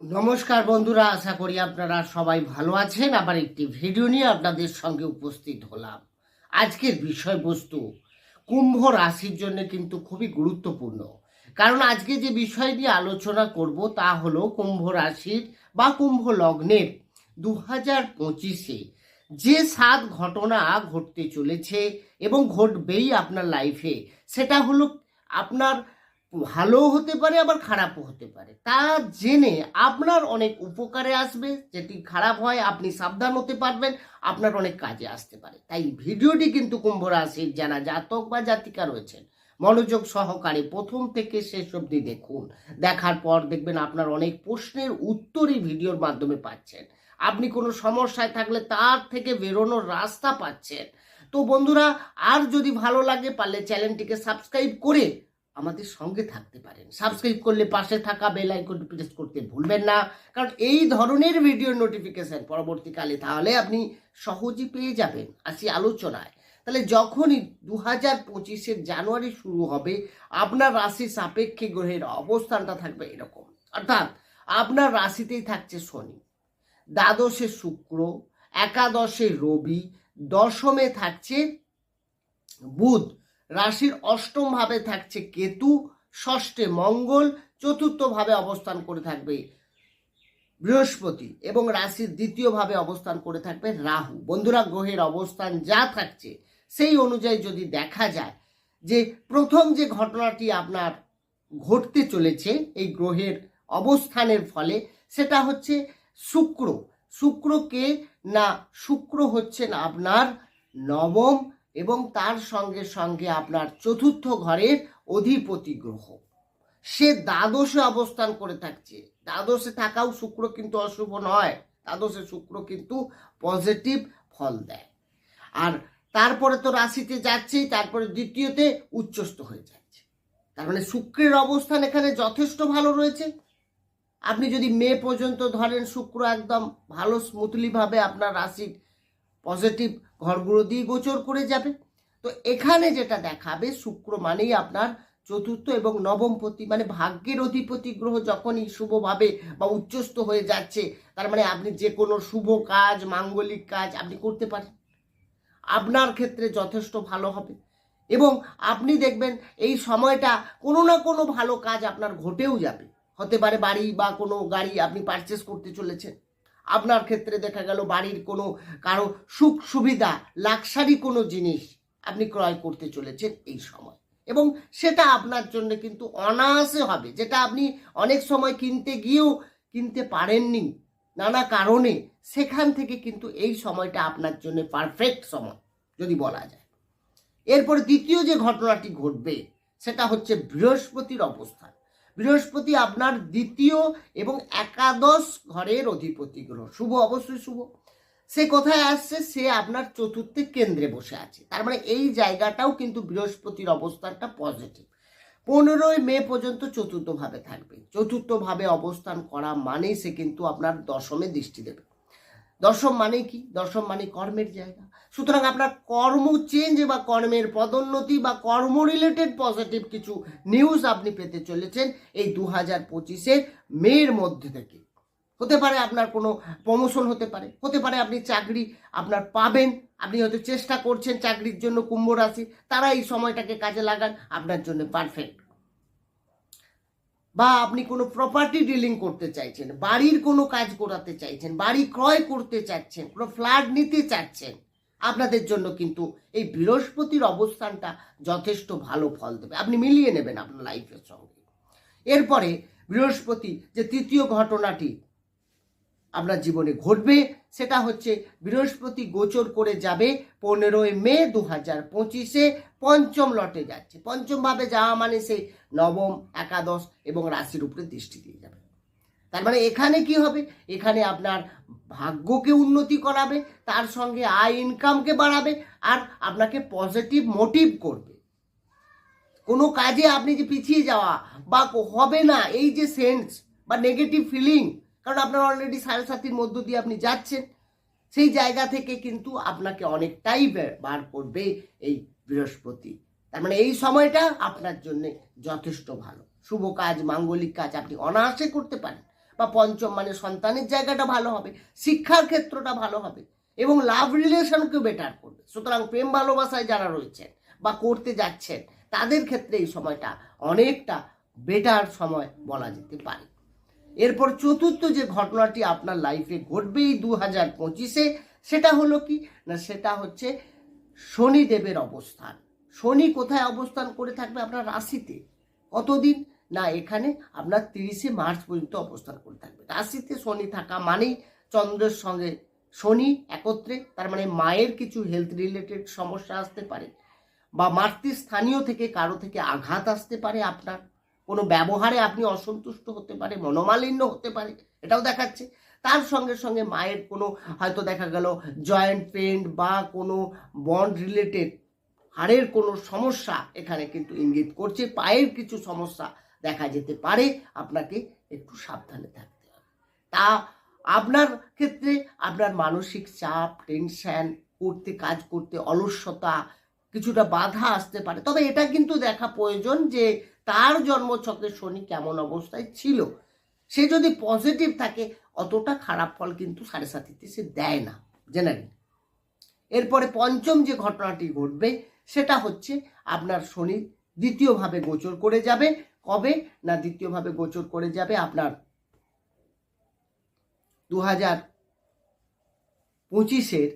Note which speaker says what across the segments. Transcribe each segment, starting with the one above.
Speaker 1: নমস্কার বন্ধুরা, আশা করি আপনারা সবাই ভালো আছেন। আবার একটি ভিডিও নিয়ে আপনাদের সঙ্গে উপস্থিত হলাম। আজকের বিষয়বস্তু, কুম্ভ রাশির জন্য কিন্তু খুবই গুরুত্বপূর্ণ। কারণ আজকে যে বিষয় নিয়ে আলোচনা করব তা হলো কুম্ভ রাশির বা কুম্ভ লগ্নের দু হাজার পঁচিশে যে সাত ঘটনা ঘটতে চলেছে এবং ঘটবেই আপনার লাইফে সেটা হলো আপনার ভালো হতে পারে, আবার খারাপও হতে পারে। তা জেনে আপনার অনেক উপকারে আসবে, যেটি খারাপ হয় আপনি সাবধান হতে পারবেন, আপনার অনেক কাজে আসতে পারে। তাই ভিডিওটি কিন্তু কুম্ভ রাশির যারা জাতক বা জাতিকা রয়েছেন। মনোযোগ সহকারে প্রথম থেকে শেষ অবধি দেখুন। দেখার পর দেখবেন আপনার অনেক প্রশ্নের উত্তরই ভিডিওর মাধ্যমে পাচ্ছেন। আপনি কোনো সমস্যায় থাকলে তার থেকে বেরোনোর রাস্তা পাচ্ছেন। তো বন্ধুরা, আর যদি ভালো লাগে, পারলে চ্যানেলটিকে সাবস্ক্রাইব করে আমাদের সঙ্গে থাকতে পারেন। সাবস্ক্রাইব করলে পাশে থাকা বেল আইকনটি প্রেস করতে ভুলবেন না। কারণ এই ধরনের ভিডিও নোটিফিকেশন পরবর্তীকালে তাহলে আপনি সহজেই পেয়ে যাবেন আসি আলোচনায়। তাহলে যখনই দু হাজার পঁচিশের জানুয়ারি শুরু হবে, আপনার রাশি সাপেক্ষে গ্রহের অবস্থানটা থাকবে এরকম। অর্থাৎ আপনার রাশিতেই থাকছে শনি। দ্বাদশে শুক্র, একাদশে রবি, দশমে থাকছে বুধ। রাশির অষ্টম ভাবে থাকছে কেতু, ষষ্ঠে মঙ্গল, চতুর্থ ভাবে অবস্থান করে থাকবে বৃহস্পতি এবং রাশির দ্বিতীয় ভাবে অবস্থান করে থাকবে রাহু। বন্ধুরা, গ্রহের অবস্থান যা থাকছে সেই অনুযায়ী যদি দেখা যায় যে প্রথম যে ঘটনাটি আপনার ঘটতে চলেছে এই গ্রহের অবস্থানের ফলে, সেটা হচ্ছে শুক্র। শুক্রকে না, শুক্র হচ্ছেন আপনার নবম এবং তার সঙ্গে সঙ্গে আপনার চতুর্থ ঘরের অধিপতি গ্রহ। সে দ্বাদশে অবস্থান করে থাকছে। দ্বাদশে থাকাও শুক্র কিন্তু অশুভ নয়। দ্বাদশে শুক্র কিন্তু পজিটিভ ফল দেয়। আর তারপরে তো রাশিতে যাচ্ছেই, তারপরে দ্বিতীয়তে উচ্চস্থ হয়ে যাচ্ছে। তার মানে শুক্রের অবস্থান এখানে যথেষ্ট ভালো রয়েছে। আপনি যদি মে পর্যন্ত ধরেন শুক্র একদম ভালো স্মুথলিভাবে আপনার রাশির পজিটিভ ঘরগুলো দিয়ে গোচর করে যাবে। তো এখানে যেটা দেখাবে, শুক্র মানেই আপনার চতুর্থ এবং নবমপতি মানে ভাগ্যের অধিপতি গ্রহ যখনই শুভভাবে বা উচ্চস্থ হয়ে যাচ্ছে, তার মানে আপনি যে কোনো শুভ কাজ, মাঙ্গলিক কাজ আপনি করতে পারেন। আপনার ক্ষেত্রে যথেষ্ট ভালো হবে। এবং আপনি দেখবেন এই সময়টা কোনো না কোনো ভালো কাজ আপনার ঘটেও যাবে। হতে পারে বাড়ি বা কোনো গাড়ি আপনি পারচেস করতে চলেছেন। আপনার ক্ষেত্রে দেখা গেল বাড়ির কোনো কারও সুখ সুবিধা, লাক্সারি কোনো জিনিস আপনি ক্রয় করতে চলেছেন এই সময়। এবং সেটা আপনার জন্য কিন্তু অনায়াসে হবে, যেটা আপনি অনেক সময় কিনতে গিয়েও কিনতে পারেননি। নানা কারণে সেখান থেকে কিন্তু এই সময়টা আপনার জন্য পারফেক্ট সময়, যদি বলা যায়। এরপর দ্বিতীয় যে ঘটনাটি ঘটবে, সেটা হচ্ছে বৃহস্পতির অবস্থান বৃহস্পতি আপনার দ্বিতীয় এবং একাদশ ঘরের অধিপতি গ্রহ। শুভ, অবশ্যই শুভ। সে কোথায় আসছে? সে আপনার চতুর্থে কেন্দ্রে বসে আছে। তার মানে এই জায়গাটাও কিন্তু বৃহস্পতির অবস্থানটা পজিটিভ পনেরোই মে পর্যন্ত চতুর্থভাবে থাকবে। চতুর্থভাবে অবস্থান করা মানেই সে কিন্তু আপনার দশমে দৃষ্টি দেবে। দশম মানে কি? দশম মানে কর্মের জায়গা। সুতরাং আপনার কর্ম চেঞ্জ বা কর্মের পদোন্নতি বা কর্ম রিলেটেড পজিটিভ কিছু নিউজ আপনি পেতে চলেছেন এই দু হাজার পঁচিশের মেয়ের মধ্যে থেকে। হতে পারে আপনার কোনো প্রমোশন হতে পারে। হতে পারে আপনি চাকরি আপনার পাবেন, আপনি হয়তো চেষ্টা করছেন চাকরির জন্য কুম্ভ রাশি, তারা এই সময়টাকে কাজে লাগান, আপনার জন্য পারফেক্ট বা আপনি কোনো প্রপার্টি ডিলিং করতে চাইছেন, বাড়ির কোনো কাজ করাতে চাইছেন, বাড়ি ক্রয় করতে চাচ্ছেন, কোনো ফ্ল্যাট নিতে চাচ্ছেন, আপনাদের জন্য কিন্তু এই বৃহস্পতির অবস্থানটা যথেষ্ট ভালো ফল দেবে। আপনি মিলিয়ে নেবেন আপনার লাইফের সঙ্গে। এরপরে বৃহস্পতি যে তৃতীয় ঘটনাটি আপনার জীবনে ঘটবে, সেটা হচ্ছে বৃহস্পতি গোচর করে যাবে পনেরোই মে দু হাজার পঁচিশে, পঞ্চম লটে যাচ্ছে। পঞ্চমভাবে যাওয়া মানে সেই নবম, একাদশ এবং রাশির উপরে দৃষ্টি দিয়ে যাবে। তার মানে এখানে কি হবে? এখানে আপনার ভাগ্যকে উন্নতি করাবে, তার সঙ্গে আয় ইনকামকে বাড়াবে আর আপনাকে পজিটিভ মোটিভ করবে। কোনো কাজে আপনি যে পিছিয়ে যাওয়া বা হবে না, এই যে সেন্স বা নেগেটিভ ফিলিং কারণ আপনার অলরেডি সাড়ে সাতির মধ্য দিয়ে আপনি যাচ্ছেন। সেই জায়গা থেকে কিন্তু আপনাকে অনেকটাই বার করবে এই বৃহস্পতি। তার মানে এই সময়টা আপনার জন্য যথেষ্ট ভালো। শুভ কাজ, মাঙ্গলিক কাজ আপনি অনায়াসে করতে পারেন। বা পঞ্চম মানে সন্তানের জায়গাটা ভালো হবে, শিক্ষার ক্ষেত্রটা ভালো হবে এবং লাভ রিলেশনকে বেটার করবে। সুতরাং প্রেম ভালোবাসায় যারা রয়েছেন বা করতে যাচ্ছেন, তাদের ক্ষেত্রে এই সময়টা অনেকটা বেটার সময় বলা যেতে পারে। এরপর চতুর্থ যে ঘটনাটি আপনার লাইফে ঘটবে এই দু হাজার পঁচিশে, সেটা হলো কি? না, সেটা হচ্ছে শনিদেবের অবস্থান। শনি কোথায় অবস্থান করে থাকবে আপনার রাশিতে? কতদিন? না, এখানে আপনার তিরিশে মার্চ পর্যন্ত অবস্থান করে থাকবে। রাশিতে শনি থাকা মানেই চন্দ্রের সঙ্গে শনি একত্রে, তার মানে মায়ের কিছু হেলথ রিলেটেড সমস্যা আসতে পারে বা মাতৃস্থানীয় থেকে কারও থেকে আঘাত আসতে পারে আপনার। কোনো ব্যবহারে আপনি অসন্তুষ্ট হতে পারে, মনোমালিন্য হতে পারে, এটাও দেখাচ্ছে। তার সঙ্গে সঙ্গে মায়ের কোনো হয়তো দেখা গেল জয়েন্ট পেন বা কোনো বন্ড রিলেটেড হাড়ের কোনো সমস্যা এখানে কিন্তু ইঙ্গিত করছে, পায়ের কিছু সমস্যা দেখা যেতে পারে, আপনাকে একটু সাবধানে থাকতে হবে। তা আপনার ক্ষেত্রে আপনার মানসিক চাপ টেনশন করতে, কাজ করতে অলস্যতা কিছুটা বাধা আসতে পারে। তবে এটা কিন্তু দেখা প্রয়োজন যে তার জন্মছকে শনি কেমন অবস্থায় ছিল? সে যদি পজিটিভ থাকে, অতটা খারাপ ফল কিন্তু সাড়ে সাতিতে সে দেয় না। জেনে নিন। এরপরে পঞ্চম যে ঘটনাটি ঘটবে, সেটা হচ্ছে আপনার শনি দ্বিতীয়ভাবে গোচর করে যাবে। কবে না দ্বিতীয়ভাবে গোচর করে যাবে? আপনার দু হাজার পঁচিশের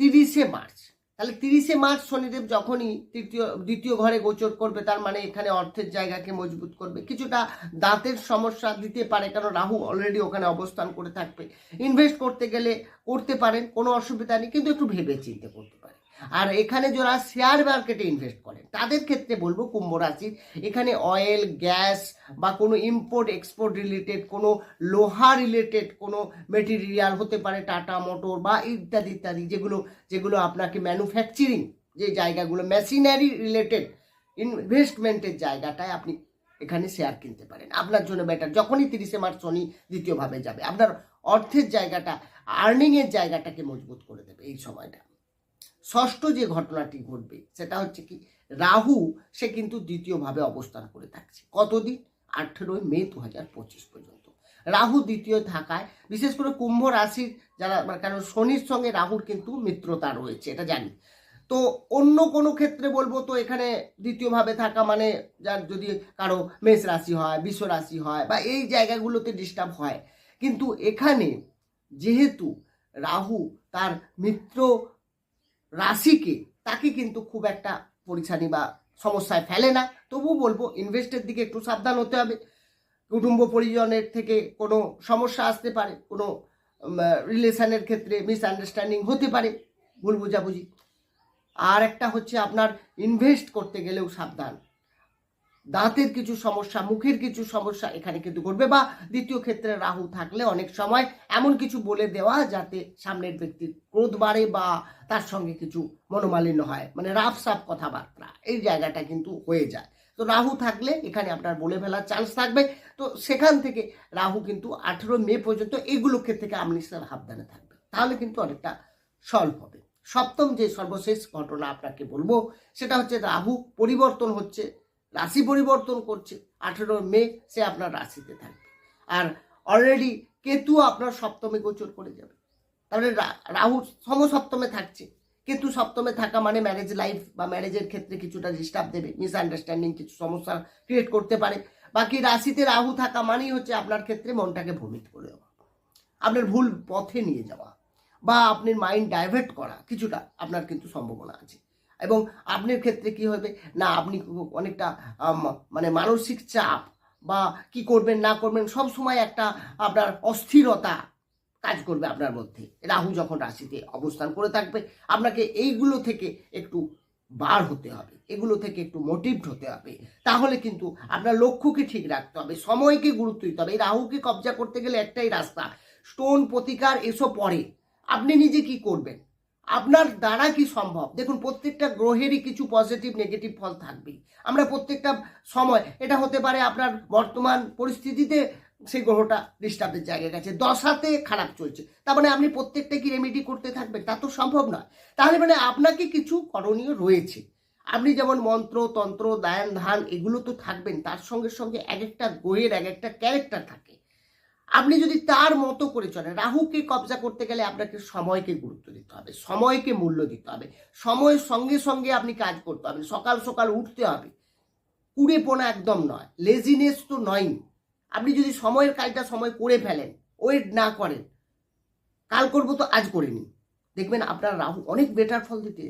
Speaker 1: তিরিশে মার্চ। তাহলে তিরিশে মার্চ শনিদেব যখনই তৃতীয়, দ্বিতীয় ঘরে গোচর করবে, তার মানে এখানে অর্থের জায়গাকে মজবুত করবে। কিছুটা দাঁতের সমস্যা দিতে পারে, কারণ রাহু অলরেডি ওখানে অবস্থান করে থাকবে। ইনভেস্ট করতে গেলে করতে পারেন, কোনো অসুবিধা নেই, কিন্তু একটু ভেবে চিন্তে করতে আর এখানে যারা শেয়ার মার্কেটে ইনভেস্ট করেন তাদের ক্ষেত্রে বলব কুম্ভ রাশির এখানে অয়েল গ্যাস বা কোনো ইম্পোর্ট এক্সপোর্ট রিলেটেড কোনো লোহা রিলেটেড কোনো মেটেরিয়াল হতে পারে টাটা মোটর বা ইত্যাদি ইত্যাদি, যেগুলো যেগুলো আপনাকে ম্যানুফ্যাকচারিং যে জায়গাগুলো মেশিনারি রিলেটেড ইনভেস্টমেন্টের জায়গাটায় আপনি এখানে শেয়ার কিনতে পারেন। আপনার জন্য বেটার যখনই তিরিশে মার্চ শনি দ্বিতীয়ভাবে যাবে, আপনার অর্থের জায়গাটা আর্নিংয়ের জায়গাটাকে মজবুত করে দেবে এই সময়টা। ষষ্ঠ যে ঘটনাটি ঘটবে, সেটা হচ্ছে কি, রাহু সে কিন্তু দ্বিতীয়ভাবে অবস্থান করে থাকছে। কতদিন? আঠেরোই মে দু হাজার পঁচিশ পর্যন্ত। রাহু দ্বিতীয় থাকায় বিশেষ করে কুম্ভ রাশির যারা মানে কারণ শনির সঙ্গে রাহুর কিন্তু মিত্রতা রয়েছে, এটা জানি। তো অন্য কোনো ক্ষেত্রে বলব তো এখানে দ্বিতীয়ভাবে থাকা মানে যার যদি কারও মেষ রাশি হয়, বিশ্ব রাশি হয় বা এই জায়গাগুলোতে ডিস্টার্ব হয়। কিন্তু এখানে যেহেতু রাহু তার মিত্র রাশিকে, তাকে কিন্তু খুব একটা পরিছানি বা সমস্যায় ফেলে না। তবু বলব ইনভেস্টের দিকে একটু সাবধান হতে হবে। কুটুম্ব পরিজনের থেকে কোনো সমস্যা আসতে পারে, কোনো রিলেশানের ক্ষেত্রে মিসআন্ডারস্ট্যান্ডিং হতে পারে, ভুল বুঝাবুঝি। আর একটা হচ্ছে আপনার ইনভেস্ট করতে গেলেও সাবধান। দাঁতের কিছু সমস্যা, মুখের কিছু সমস্যা এখানে কিন্তু ঘটবে বা দ্বিতীয় ক্ষেত্রে রাহু থাকলে অনেক সময় এমন কিছু বলে দেওয়া যাতে সামনের ব্যক্তির ক্রোধ বাড়ে বা তার সঙ্গে কিছু মনোমালিন্য হয় মানে রাফ সাফ কথাবার্তা, এই জায়গাটা কিন্তু হয়ে যায়। তো রাহু থাকলে এখানে আপনার বলে ফেলার চান্স থাকবে। তো সেখান থেকে রাহু কিন্তু আঠেরো মে পর্যন্ত এইগুলো থেকে আপনি সাবধানে থাকবে তাহলে কিন্তু অনেকটা সলভ হবে। সপ্তম যে সর্বশেষ ঘটনা আপনাকে বলব, সেটা হচ্ছে রাহু পরিবর্তন হচ্ছে। রাশি পরিবর্তন করছে। আঠেরো মে সে আপনার রাশিতে থাকবে। আর অলরেডি কেতু আপনার সপ্তমে গোচর করে যাবে। তাহলে রাহু সমসপ্তমে থাকছে। কেতু সপ্তমে থাকা মানে ম্যারেজ লাইফ বা ম্যারেজের ক্ষেত্রে কিছুটা ডিস্টার্ব দেবে মিসআন্ডারস্ট্যান্ডিং কিছু সমস্যা ক্রিয়েট করতে পারে। বাকি রাশিতে রাহু থাকা মানেই হচ্ছে আপনার ক্ষেত্রে মনটাকে ভ্রমিত করে দেওয়া। আপনার ভুল পথে নিয়ে যাওয়া। বা আপনার মাইন্ড ডাইভার্ট করা, কিছুটা আপনার কিন্তু সম্ভাবনা আছে। এবং আপনার ক্ষেত্রে কি হবে? না, আপনি অনেকটা মানে মানসিক চাপ বা কি করবেন, না করবেন, সব সময় একটা আপনার অস্থিরতা কাজ করবে আপনার মধ্যে। রাহু যখন রাশিতে অবস্থান করে থাকবে, আপনাকে এইগুলো থেকে একটু বার হতে হবে, এগুলো থেকে একটু মোটিভড হতে হবে। তাহলে কিন্তু আপনার লক্ষ্যকে ঠিক রাখতে হবে, সময়কে গুরুত্ব দিতে হবে। এই রাহুকে কবজা করতে গেলে একটাই রাস্তা, স্টোন, প্রতিকার, এসব পরে। আপনি নিজে কি করবেন? আপনার দ্বারা কি সম্ভব? দেখুন, প্রত্যেকটা গ্রহেরই কিছু পজিটিভ নেগেটিভ ফল থাকবেই। আমরা প্রত্যেকটা সময়, এটা হতে পারে আপনার বর্তমান পরিস্থিতিতে সেই গ্রহটা ডিস্টার্বের জায়গায় গেছে, দশাতে খারাপ চলছে। তার মানে আপনি প্রত্যেকটা কি রেমেডি করতে থাকবেন? তা তো সম্ভব নয়। তাহলে মানে আপনাকে কিছু করণীয় রয়েছে। আপনি যেমন মন্ত্র, তন্ত্র দায়ন ধান, এগুলো তো থাকবেন, তার সঙ্গে সঙ্গে এক একটা গ্রহের এক একটা ক্যারেক্টার থাকে। আপনি যদি তার মতো করে চলেন, রাহুকে কবজা করতে গেলে আপনাকে সময়কে গুরুত্ব দিতে হবে, সময়কে মূল্য দিতে হবে, সময়ের সঙ্গে সঙ্গে আপনি কাজ করতে হবে, সকাল সকাল উঠতে হবে। কুড়ে পোনা একদম নয় লেজিনেস তো নয় আপনি যদি সময়ের কাজটা সময় করে ফেলেন ওয়েট না করেন, কাল করব তো আজ করে নিন দেখবেন আপনার রাহু অনেক বেটার ফল দিতে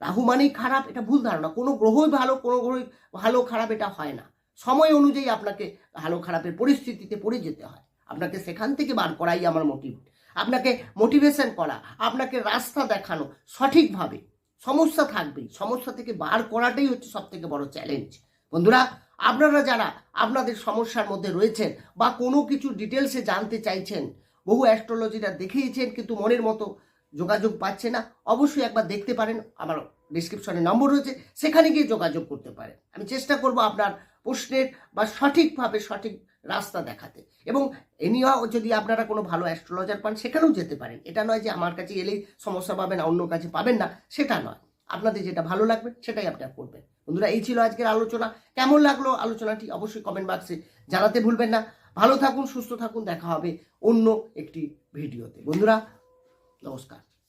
Speaker 1: রাহু মানেই খারাপ, এটা ভুল ধারণা। কোনো গ্রহই ভালো, কোনো গ্রহই ভালো, খারাপ, এটা হয় না। সময় অনুযায়ী আপনাকে ভালো খারাপের পরিস্থিতিতে পড়ে যেতে হয়। আপনাকে সেখান থেকে বার করাই আমার মোটিভ আপনাকে মোটিভেশন করা, আপনাকে রাস্তা দেখানো সঠিকভাবে। সমস্যা থাকবেই। সমস্যা থেকে বার করাটাই হচ্ছে সব থেকে বড় চ্যালেঞ্জ বন্ধুরা, আপনারা যারা আপনাদের সমস্যার মধ্যে রয়েছেন বা কোনো কিছু ডিটেলসে জানতে চাইছেন, বহু অ্যাস্ট্রোলজিরা দেখিয়েছেন কিন্তু মনের মতো যোগাযোগ পাচ্ছে না, অবশ্যই একবার দেখতে পারেন। আমার ডিসক্রিপশনে নম্বর রয়েছে, সেখানে গিয়ে যোগাযোগ করতে পারেন। আমি চেষ্টা করব আপনার প্রশ্নের বা সঠিকভাবে সঠিক রাস্তা দেখাতে। এবং এনিও যদি আপনারা কোনো ভালো অ্যাস্ট্রোলজার পান, সেখানেও যেতে পারেন। এটা নয় যে আমার কাছে এলেই সমস্যা পাবেন অন্য কাছে পাবেন না, সেটা নয়। আপনাদের যেটা ভালো লাগবে, সেটাই আপনারা করবেন। বন্ধুরা, এই ছিল আজকের আলোচনা। কেমন লাগল আলোচনাটি অবশ্যই কমেন্ট বাক্সে জানাতে ভুলবেন না। ভালো থাকুন, সুস্থ থাকুন। দেখা হবে অন্য একটি ভিডিওতে। বন্ধুরা, নমস্কার।